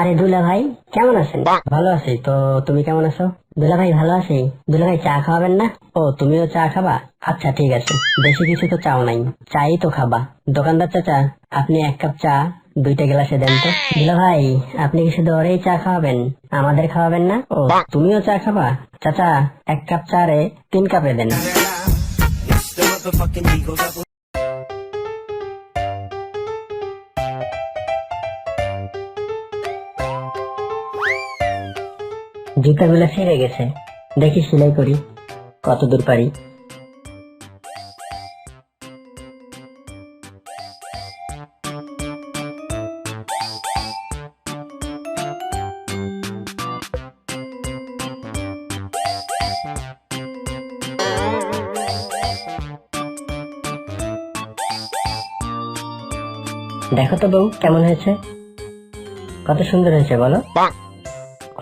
আরে দুলা ভাই কেমন আছেন? ভালো আছি। তো তুমি কেমন আছো? দুলা ভাই ভালো আছি। দুলা ভাই চা খাওয়াবেন না? ও তুমিও চা খাবা? আচ্ছা ঠিক আছে। বেশি কিছু তো চাও নাই। চাই তো খাবা। দোকানদার চাচা আপনি এক কাপ চা দুইটা গ্লাসে দেন তো। দুলা ভাই আপনি কি শুধু ওরেই চা খাওয়াবেন? আমাদের খাওয়াবেন না? ও তুমিও চা খাবা? চাচা এক কাপ চা রে তিন কাপে দেন। জুতাগুলো ছিঁড়ে গেছে। দেখি সেলাই করি। কত দূর পারি? দেখো তো বউ, কেমন হয়েছে? কত সুন্দর হয়েছে, বলো।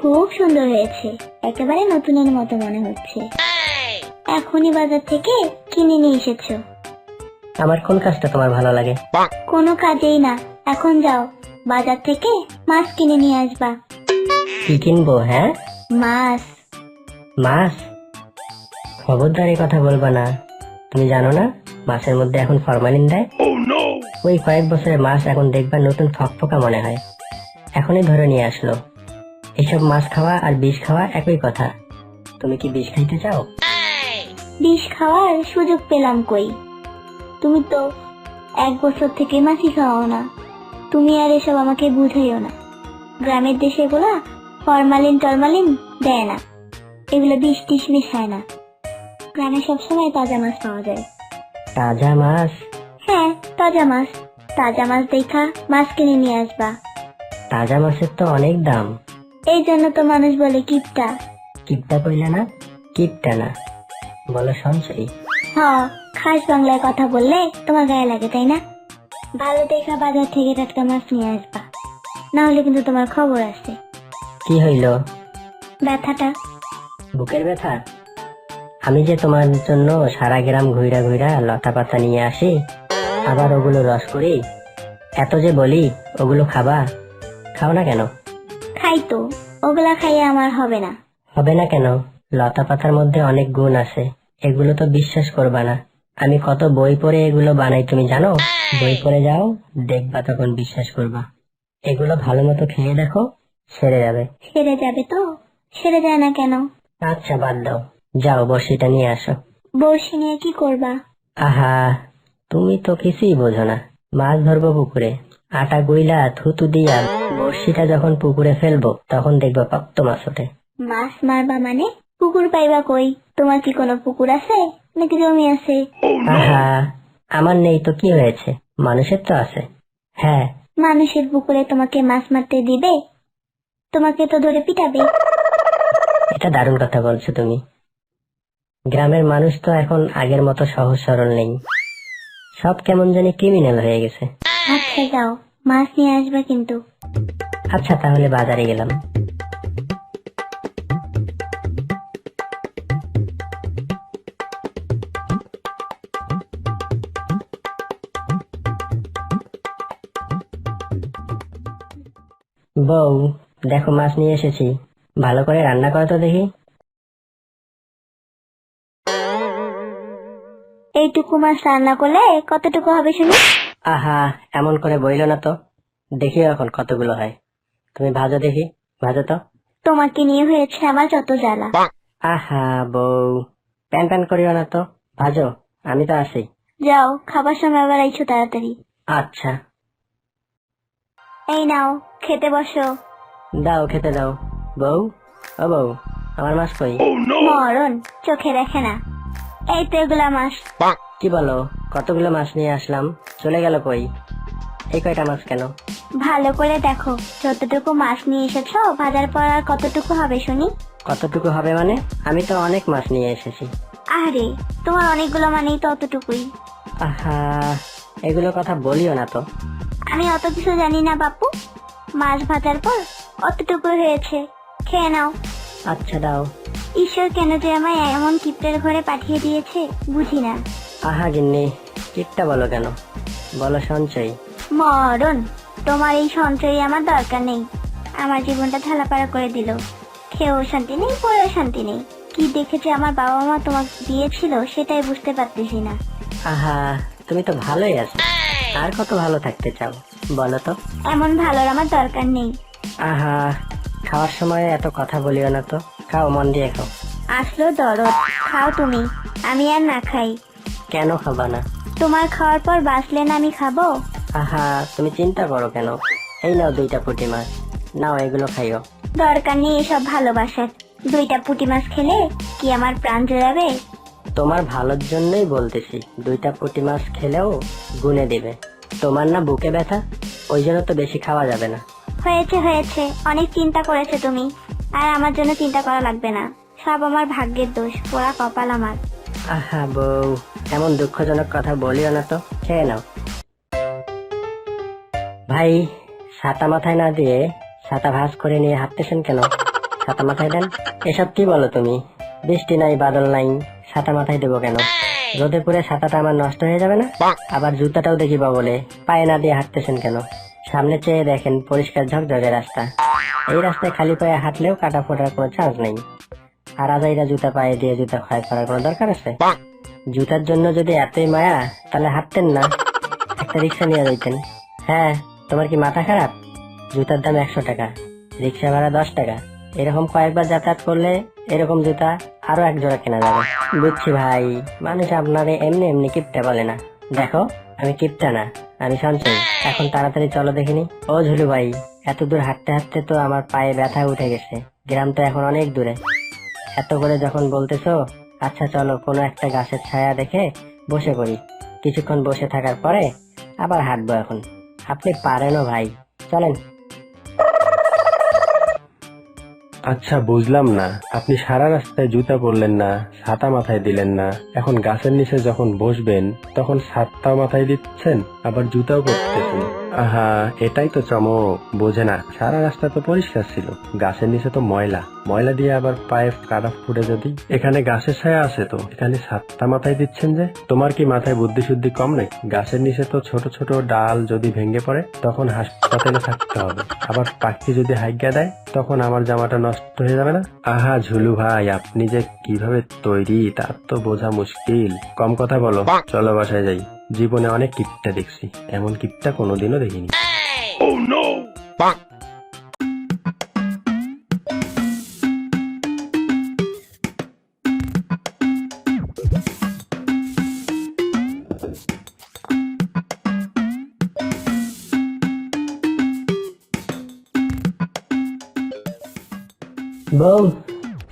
খুব সুন্দর হয়েছে। একেবারে নতুনের মতো মনে হচ্ছে। এখনই বাজার থেকে কিনে নিয়ে এসেছ। আমার কোন কাজটা তোমার ভালো লাগে? কোনো কাজেই না। এখন যাও বাজার থেকে মাছ কিনে নিয়ে আসবা। কি কিনবো হ্যাঁ? মাছ। মাছ? খবরদার এই কথা বলবা না। তুমি জানো না মাছের মধ্যে এখন ফরমালিন দেয়? ওই কয়েক বছরের মাছ এখন দেখবা নতুন ফকফকা মনে হয়। এখনই ধরে নিয়ে আসলো। এসব মাছ খাওয়া আর বিষ খাওয়া একই কথা। তুমি কি বিষ খাইতে চাও? বিষ খাওয়ার সুযোগ পেলাম কই? তুমি তো এক বছর থেকে মাছই খাওয়াও না। তুমি আর এসব আমাকে বুঝাইও না। গ্রামের দেশে এগুলা ফরমালিন টরমালিন দেয় না। এগুলো বিষ টিস মিশায় না। গ্রামে সবসময় তাজা মাছ পাওয়া যায়। তাজা মাছ? হ্যাঁ তাজা মাছ। তাজা মাছ দেখা মাছ কিনে নিয়ে আসবা। তাজা মাছের তো অনেক দাম। এই জন্য তো মানুষ বলে কিপটা। কিপটা কইলে না? কিপটা না। বলো সঞ্চয়ী হ খাস বাংলায় কথা বললে তোমার গায়ে লাগে তাই না? ভালো দেখা বাজার থেকে টাটকা মাছ নিয়ে আসবা। না হলে কিন্তু তোমার খবর আছে। কি হইল? ব্যথাটা? বুকের ব্যথা? আমি যে তোমার জন্য সারা গ্রাম ঘুইরা ঘুইরা লতা পাতা নিয়ে আসি আবার ওগুলো রস করি এত যে বলি ওগুলো খাবা? খাও না কেন? খাই তো। ওগুলা খাইয়ে আমার হবে না। হবে না কেন? লতা পাতার মধ্যে অনেক গুণ আছে। এগুলো তো বিশ্বাস করবা না। আমি কত বই পড়ে এগুলো বানাই তুমি জানো? বই পড়ে যাও দেখবা তখন বিশ্বাস করবা। এগুলো ভালো মতো খেয়ে দেখো সেরে যাবে। সেরে যাবে তো? সেরে যায় না কেন? আচ্ছা বাদ দাও। যাও বসিটা নিয়ে আসো। বড়শি নিয়ে কি করবা? আহা তুমি তো কিছুই বোঝো না। মাছ ধরবো পুকুরে। আটা গুইলা থুতু দিয়া বড়শিটা যখন পুকুরে ফেলব তখন দেখব পক্ত মাছ ওঠে। মাছ মারবা মানে? পুকুর পাইবা কই? তোমার কি কোনো পুকুর আছে? নাকি জমি আছে? আহা আমার নেই তো কি হয়েছে? মানুষের তো আছে। হ্যাঁ। মানুষের পুকুরে তোমাকে মাছ মারতে দিবে? তোমাকে তো ধরে পিটাবে। এটা দারুণ কথা বলছো তুমি। গ্রামের মানুষ তো এখন আগের মতো সহজ সরল নেই। সব কেমন জানি ক্রিমিনাল হয়ে গেছে। আচ্ছা যাও। মাছ নিয়ে আসবে কিন্তু। আচ্ছা তাহলে বাজারে গেলাম। বউ দেখো মাছ নিয়ে এসেছি। ভালো করে রান্না করো তো দেখি। এইটুকু মাছ রান্না করলে কতটুকু হবে শুনি? আহা এমন করে বইল না তো। দেখি এখন কতগুলো হয়। তুমি ভাজো দেখি ভাজো তো। তোমাকে নিয়ে হয়েছে আমার যত জ্বালা? আহা বউ প্যান প্যান করিও না তো। ভাজো আমি তো আছি যাও খাবার সময় আবার আইছো তাড়াতাড়ি। আচ্ছা। এই নাও খেতে বসো। দাও খেতে দাও। বউ ও বউ আমার মাছ কই? মরণ চোখে দেখে না। এই তো এগুলা মাছ। কি বলো? কতগুলো মাছ নিয়ে আসলাম? চলে গেল কই? এই কয়টা মাছ কেন? ভালো করে দেখো যতটুকু মাছ নিয়ে এসেছ বাজার পর আর কতটুকু হবে শুনি? কতটুকু হবে মানে? আমি তো অনেক মাছ নিয়ে এসেছি। আরে তোমার অনেকগুলো মানেই তো অতটুকুই। আহা এগুলো কথা বলিও না তো। আমি অত কিছু জানি না বাপু। মাছ ভাজার পর অতটুকু হয়েছে। খেয়ে নাও। আচ্ছা দাও। ঈশ্বর কেন যে আমায় এমন কিপ্টের ঘরে পাঠিয়ে দিয়েছে বুঝি না। আহা গিন্নি কিটটা বলো কেন? বলো সঞ্চয়। মরণ তোমার এই সঞ্চয় আমার দরকার নেই। আমার জীবনটা থালাপাড়া করে দিল। খেয়েও শান্তি নেই পরেও শান্তি নেই। কি দেখেছে আমার বাবা মা তোমাকে দিয়েছিল সেটাই বুঝতে পারতেছি না। আহা তুমি তো ভালোই আছো। আর কত ভালো থাকতে চাও বলো তো? এমন ভালোর আমার দরকার নেই। আহা খাওয়ার সময় এত কথা বলিও না তো। খাও মন দিয়ে খাও। আসলো দরদ খাও তুমি। আমি আর না খাই। কেন খাবা না? তোমার খাওয়ার পর বাঁচলে না আমি খাব? আহা তুমি চিন্তা করো কেন? এই নাও দুইটা পুঁটি মাছ। নাও এগুলো খাইও। দরকার নেই এসব ভালোবাসার। দুইটা পুঁটি মাছ খেলে কি আমার প্রাণ জোড়াবে? তোমার ভালোর জন্যই বলতেছি দুইটা পুঁটি মাছ খেলেও গুনে দেবে। তোমার না বুকে ব্যথা? ওই জন্য তো বেশি খাওয়া যাবে না। হয়েছে হয়েছে। অনেক চিন্তা করেছ তুমি। আর আমার জন্য চিন্তা করা লাগবে না। সব আমার ভাগ্যের দোষ। পোড়া কপাল আমার। আহা বউ, এমন দুঃখজনক কথা বলিও না তো, খেয়ে নাও। ভাই ছাতা মাথায় না দিয়ে ছাতা ভাঁজ করে নিয়ে হাঁটতেছেন কেন? ছাতা মাথায় দেন? এসব কি বলো তুমি? বৃষ্টি নাই, বাদল নাই ছাতা মাথায় দেবো কেন? রোদে পুরে ছাতাটা আমার নষ্ট হয়ে যাবে না? আবার জুতাটাও দেখিবা বলে পায়ে না দিয়ে হাঁটতেছেন কেন? সামনে চেয়ে দেখেন পরিষ্কার ঝকঝকে রাস্তা। এই রাস্তায় খালি পায়ে হাঁটলেও কাটা ফোটার কোনো চান্স নেই। আর জুতা পায়ে দিয়ে জুতা ক্ষয় করার কোনো দরকার আছে? জুতার জন্য যদি এতই মায়া তাহলে হাঁটতেন না। একটা রিক্সা নিয়ে যাইতেন। হ্যাঁ তোমার কি মাথা খারাপ? জুতার দাম একশো টাকা রিক্সা ভাড়া দশ টাকা। এরকম কয়েকবার যাতায়াত করলে এরকম জুতা আরও এক জোড়া কেনা যাবে। বুঝছি ভাই মানুষ আপনারে এমনি এমনি কিপটা বলে না। দেখো আমি কিপটা না আমি সঞ্চয়। এখন তাড়াতাড়ি চলো দেখিনি। ও ঝুলু ভাই এত দূর হাঁটতে হাঁটতে তো আমার পায়ে ব্যথা উঠে গেছে। গ্রাম তো এখন অনেক দূরে। এত করে যখন বলতেছো আচ্ছা চলো কোনো একটা গাছের ছায়া দেখে বসে পড়ি। কিছুক্ষণ বসে থাকার পরে আবার হাঁটবো এখন। আপনি পারেনও ভাই, চলেন। আচ্ছা বুঝলাম না। আপনি সারা রাস্তায় জুতা পরলেন না, ছাতা মাথায় দিলেন না। এখন গাছের নিচে যখন বসবেন, তখন ছাতা মাথায় দিচ্ছেন, আবার জুতাও পরতেছেন। আহা এটাই তো চমক বোঝে না। সারা রাস্তা তো পরিষ্কার ছিল। গাছের নিচে তো ময়লা। ময়লা দিয়ে আবার পায়ে কাটা ফুটে যদি? এখানে গাছের ছায়া আছে তো? এখানে সাতটা মাথায় দিচ্ছেন যে? তোমার কি মাথায় বুদ্ধি শুদ্ধি কম নেই? গাছের নিচে তো ছোট ছোট ডাল যদি ভেঙে পড়ে তখন হাসপাতালে থাকতে হবে। আবার পাখি যদি হাইগা দেয় তখন আমার জামাটা নষ্ট হয়ে যাবে না? আহা ঝুলু ভাই আপনি যে কীভাবে তৈরি তার তো বোঝা মুশকিল। কম কথা বলো। চলো বাসায় যাই। জীবনে অনেক কিপটা দেখছি। এমন কিপটা কোনোদিনও দেখিনি। বউ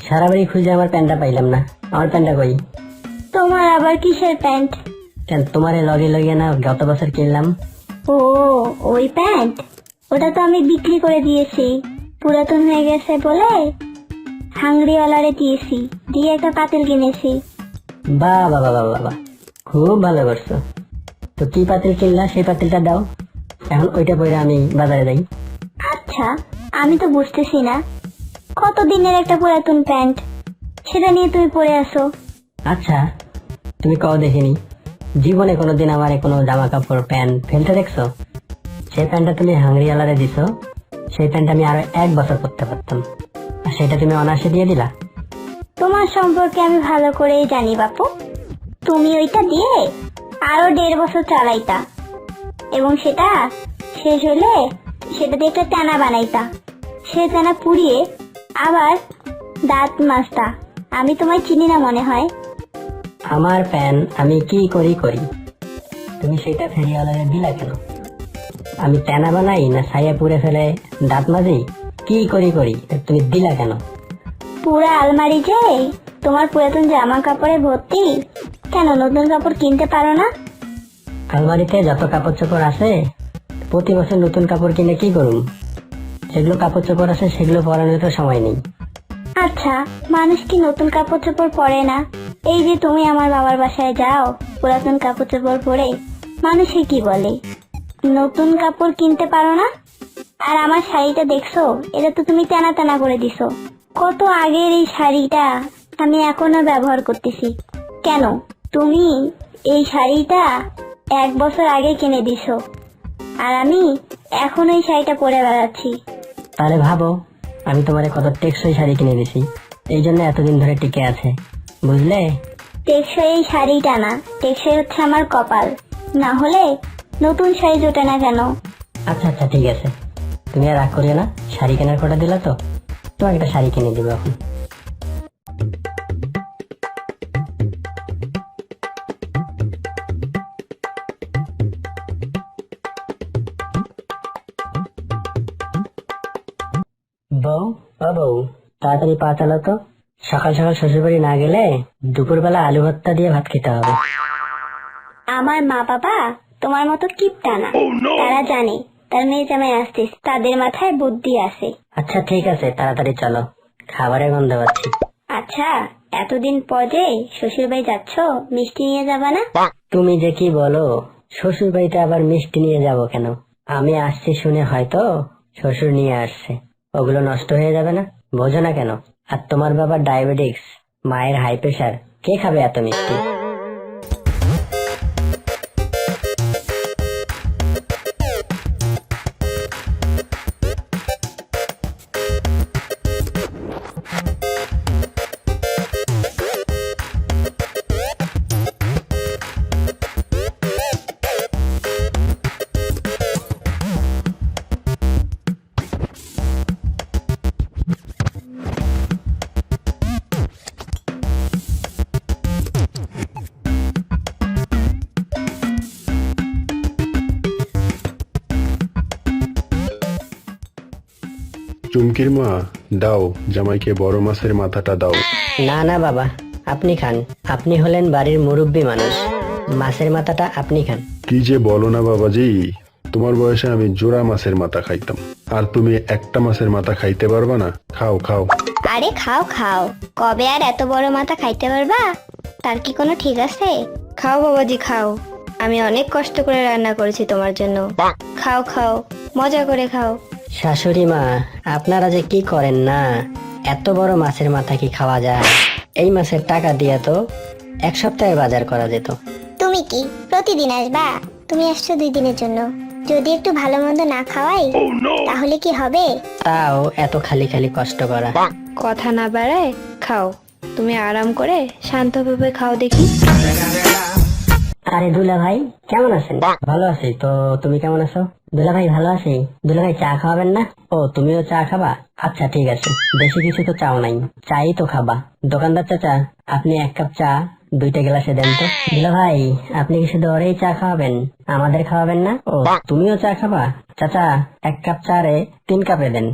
সারা বাড়ি খুঁজে আমার প্যান্টটা পাইলাম না। আমার প্যান্টটা কই? তোমার আবার কিসের প্যান্ট? তোমার এই লগে লগে না গত বছর কিনলাম? ও ওই প্যান্ট? ওটা তো আমি বিক্রি করে দিয়েছি। পুরাতন হয়ে গেছে বলে হাংরিওয়ালারে দিয়েছি। দিয়ে একটা পাতিল কিনেছি। বা বাবা বাবা বাবা খুব ভালো করছ। তো কি পাতিল কিনলা? সেই পাতিলটা দাও। এখন ওইটা পরে আমি বাজারে যাই। আচ্ছা আমি তো বুঝতেছি না। কত দিনের একটা পুরাতন প্যান্ট? সেটা নিয়ে তুমি পরে আসো আচ্ছা তুমি কও দেখিনি। জীবনে কোনোদিন আমার কোনো জামা কাপড়, প্যান্ট ফেলতে দেখছ? সেই প্যান্টটা তুমি হাঙ্গরিওয়ালারে দিছো, সেই প্যান্ট আমি আরও এক বছর পরতে পারতাম। আর সেটা তুমি অনায়াসে দিয়ে দিলা। তোমার সম্পর্কে আমি ভালো করেই জানি, বাপু। তুমি ওইটা দিয়ে আরও দেড় বছর চালাইতা। এবং সেটা শেষ হলে সেটা দিয়ে একটা টানা বানাইতা। সে টানা পুড়িয়ে আবার দাঁত মাজতা। আমি তোমায় চিনি না মনে হয়। আমার প্যান আমি কি করি করি? তুমি সেটা ফেরিওয়ালারে দিলা কেন? আমি টানা বানাই না ছাইয়া পুড়ে ফেলে দাঁত মাজি? কি করি করি? তুমি দিলা কেন? পুরা আলমারি যে? তোমার পুরাতন জামা কাপড়ে ভর্তি? কেন নতুন কাপড় কিনতে পারো না? আলমারিতে যত কাপড় চোপড় আছে প্রতি বছর নতুন কাপড় কিনে কি করুন যেগুলো কাপড় চোপড় আছে সেগুলো পরানোর তো সময় নেই। আচ্ছা মানুষ কি নতুন কাপড় চোপড় পরে না? এই যে তুমি আমার বাবার বাসায় যাও, পুরাতন কাপড় চোপড় পরে মানুষে কি বলে? নতুন কাপড় কিনতে পারো না? আর আমার শাড়িটা দেখছ, এটা তো তুমি টানা টানা করে দিছো। কত আগের এই শাড়িটা আমি এখনও ব্যবহার করতেছি। কেন? তুমি এই শাড়িটা এক বছর আগে কিনে দিছো। আর আমি এখন এই শাড়িটা পরে বেড়াচ্ছি। তাহলে ভাবো, আমি তোমার কত টেকসই শাড়ি কিনে দিছি। এই জন্য এতদিন ধরে টিকে আছে। বুঝলে? টেকসই এই শাড়িটা না টেকসই হচ্ছে আমার কপাল। না হলে নতুন শাড়ি জোটে না কেন? আচ্ছা আচ্ছা ঠিক আছে। তুমি আর রাগ করিও না শাড়ি কেনার কথা দিলা তো। তোমাকে একটা শাড়ি কিনে দিব এখন। বউ ও বউ তাড়াতাড়ি পা চালো তো। সকাল সকাল শ্বশুর বাড়ি না গেলে দুপুরবেলা আলু ভর্তা দিয়ে ভাত খেতে হবে। আমার মা বাবা তোমার মতো কিপটা না। তারা জানে তার মেয়ে জামাই আসছিস তাদের মাথায় বুদ্ধি আছে। আচ্ছা ঠিক আছে তাড়াতাড়ি চলো। খাবারের গন্ধ পাচ্ছি। আচ্ছা এতদিন পরে যে শ্বশুর বাড়ি যাচ্ছ মিষ্টি নিয়ে যাবা না? তুমি যে কি বলো শ্বশুর বাড়িতে আবার মিষ্টি নিয়ে যাব কেন? আমি আসছি শুনে হয়তো শ্বশুর নিয়ে আসছে। ওগুলো নষ্ট হয়ে যাবে না? বোঝো না কেন? আর তোমার বাবা ডায়াবেটিক্স মায়ের হাই প্রেশার কে খাবে এত মিষ্টি? চুমকির মা দাও জামাইকে বড় মাছের মাথাটা দাও। না না বাবা আপনি খান। আপনি হলেন বাড়ির মুরব্বী মানুষ। মাছের মাথাটা আপনি খান। কি যে বলো না বাবাজি তোমার বয়সে আমি জোড়া মাছের মাথা খাইতাম। আর তুমি একটা মাছের মাথা খাইতে পারবা না? খাও খাও। আরে খাও খাও। কবে আর এত বড় মাথা খাইতে পারবা? তার কি কোনো ঠিক আছে? খাও বাবাজি খাও। আমি অনেক কষ্ট করে রান্না করেছি তোমার জন্য। খাও খাও। মজা করে খাও। শাশুড়ি মা আপনারা যে কি করেন না? এত বড় মাছের মাথা কি খাওয়া যায়? এই মাছের টাকা দিয়ে তো এক সপ্তাহের বাজার করা যেত। তুমি কি? প্রতিদিন আসবা? তুমি আসছো দুই দিনের জন্য। যদি একটু ভালো মন্দ না খাওয়াই তাহলে কি হবে? তাও এত খালি খালি কষ্ট করা। কথা না বাড়ায় খাও। তুমি আরাম করে শান্তভাবে খাও দেখি। আরে দুলা ভাই কেমন আছেন? ভালো আছি। তো তুমি কেমন আছো? দুলা ভাই ভালো আছি। দুলা ভাই চা খাওয়াবেন না? ও তুমিও চা খাবা? আচ্ছা ঠিক আছে। বেশি কিছু তো চাও নাই। চাই তো খাবা। দোকানদার চাচা আপনি এক কাপ চা দুইটা গ্লাসে দেন তো। দুলা ভাই আপনি কি শুধু ওরেই চা খাওয়াবেন? আমাদের খাওয়াবেন না? ও তুমিও চা খাবা? চাচা এক কাপ চা রে তিন কাপে দেন।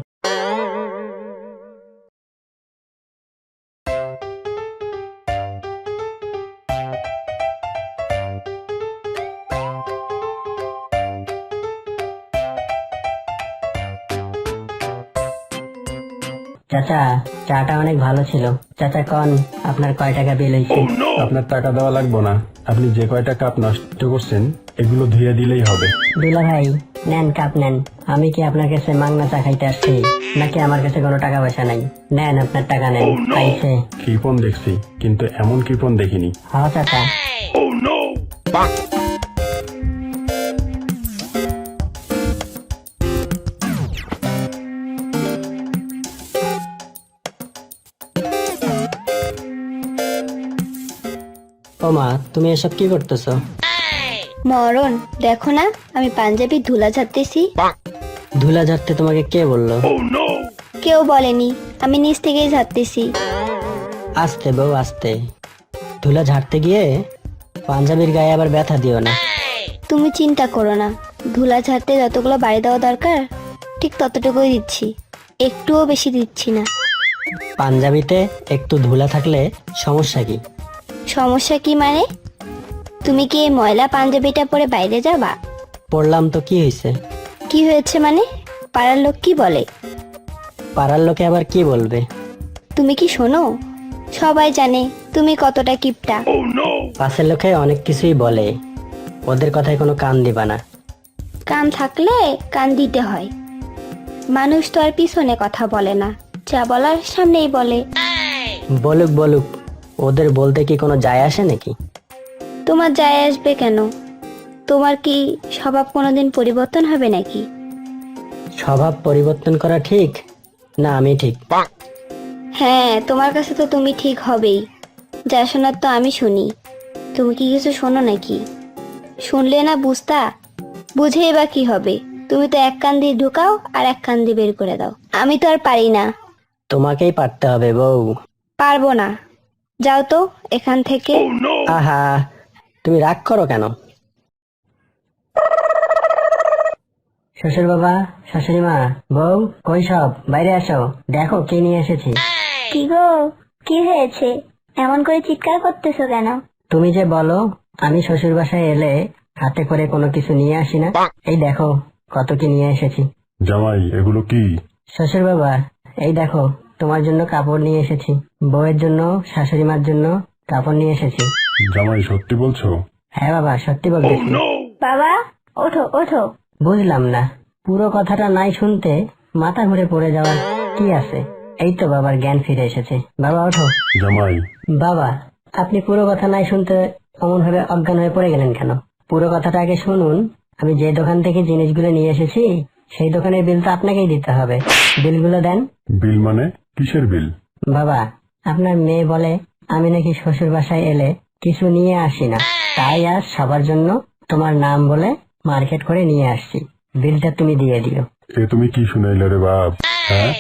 চাচা চাটা অনেক ভালো ছিল। চাচা কন আপনার কয় টাকা বিল হয়েছে? আপনার টাকা দেওয়া লাগবে না। আপনি যে কয়টা কাপ নষ্ট করছেন এগুলো ধুয়ে দিলেই হবে। দুলা ভাই নেন কাপ নেন। আমি কি আপনার কাছে মাংনা চা খাইতে আসছি? নাকি আমার কাছে কোনো টাকা পয়সা নাই? নেন আপনার টাকা নেন। পাইছে। কৃপন দেখছি কিন্তু এমন কৃপন দেখিনি। হ চাচা। ও মা তুমি এসব কি করতেছো? মরণ দেখো না আমি পাঞ্জাবি ধুলা ঝাড়তেছি। ধুলা ঝাড়তে তোমাকে কে বলল? কেউ বলেনি আমি নিচ থেকেই ঝাড়তেছি। আস্তে বউ আস্তে। ধুলা ঝাড়তে গিয়ে পাঞ্জাবির গায়ে আবার ব্যথা দিও না। তুমি চিন্তা করো না ধুলা ঝাড়তে যতগুলো বাড়ি দেওয়া দরকার ঠিক ততটুকুই দিচ্ছি একটুও বেশি দিচ্ছি না। পাঞ্জাবিতে একটু ধুলা থাকলে সমস্যা কি? সমস্যা কি মানে? তুমি কি এই ময়লা পাঞ্জাবিটা পরে বাইরে যাবা? পড়লাম তো কি হয়েছে? কি হয়েছে মানে? পাড়ার লোক কি বলে? পাড়ার লোকে আবার কি বলবে? তুমি কি শোনো? সবাই জানে তুমি কতটা কিপটা। পাশের লোকে অনেক কিছুই বলে। ওদের কথায় কোনো কান দিবা না। কান থাকলে কান দিতে হয়। মানুষ তো আর পিছনে কথা বলে না। যা বলার সামনেই বলে। বলুক বলুক। ওদের বলতে কি কোনো যায় আসে নাকি? তোমার যায় আসবে কেন? তোমার কি স্বভাব কোনোদিন পরিবর্তন হবে নাকি? স্বভাব পরিবর্তন করা ঠিক? না আমি ঠিক। হ্যাঁ তোমার কাছে তো তুমি ঠিক হবেই। যা শোনার তো আমি শুনি। তুমি কি কিছু শোনো নাকি? শুনলে না বুঝতা? বুঝেই বা কি হবে? তুমি তো এক কান দিয়ে ঢুকাও আর এক কান দিয়ে বের করে দাও। আমি তো আর পারি না। তোমাকেই পারতে হবে বউ। পারব না। যাও তো এখান থেকে। আহা তুমি রাগ করো কেন? শ্বশুর বাবা শাশুড়ি মা বউ কই সব? বাইরে আসো। দেখো কে নিয়ে এসেছি। কি গো? কি হয়েছে? এমন করে চিৎকার করতেছো কেন? তুমি যে বলো আমি শ্বশুর বাসায় এলে হাতে করে কোনো কিছু নিয়ে আসি না। এই দেখো কত কি নিয়ে এসেছি। জামাই এগুলো কি? শ্বশুর বাবা এই দেখো তোমার জন্য কাপড় নিয়ে এসেছি। বউয়ের জন্য শাশুড়ি মার জন্য কাপড় নিয়ে এসেছি। জামাই সত্যি বলছো? হ্যাঁ বাবা সত্যি বলতেছি। বাবা ওঠো ওঠো। বুঝলাম না। পুরো কথাটা নাই শুনতে মাথা ঘুরে পড়ে যাওয়ার কি আছে? এই তো বাবার জ্ঞান ফিরে এসেছে। বাবা ওঠো। জামাই। বাবা আপনি পুরো কথা নাই শুনতে অমন ভাবে অজ্ঞান হয়ে পড়ে গেলেন কেন? পুরো কথাটা আগে শুনুন। আমি যে দোকান থেকে জিনিসগুলো নিয়ে এসেছি সেই দোকানের বিল তো আপনাকেই দিতে হবে। বিলগুলো দেন। বিল মানে কিসের বিল বাবা আপনার মেয়ে বলে আমি নাকি শ্বশুর বাসায় এলে কিছু নিয়ে আসি না। তাই আর সবার জন্য তোমার নাম বলে মার্কেট করে নিয়ে আসছি। বিলটা তুমি দিয়ে দিও। এ তুমি কি শুনাইলে রে বাপ হ্যাঁ?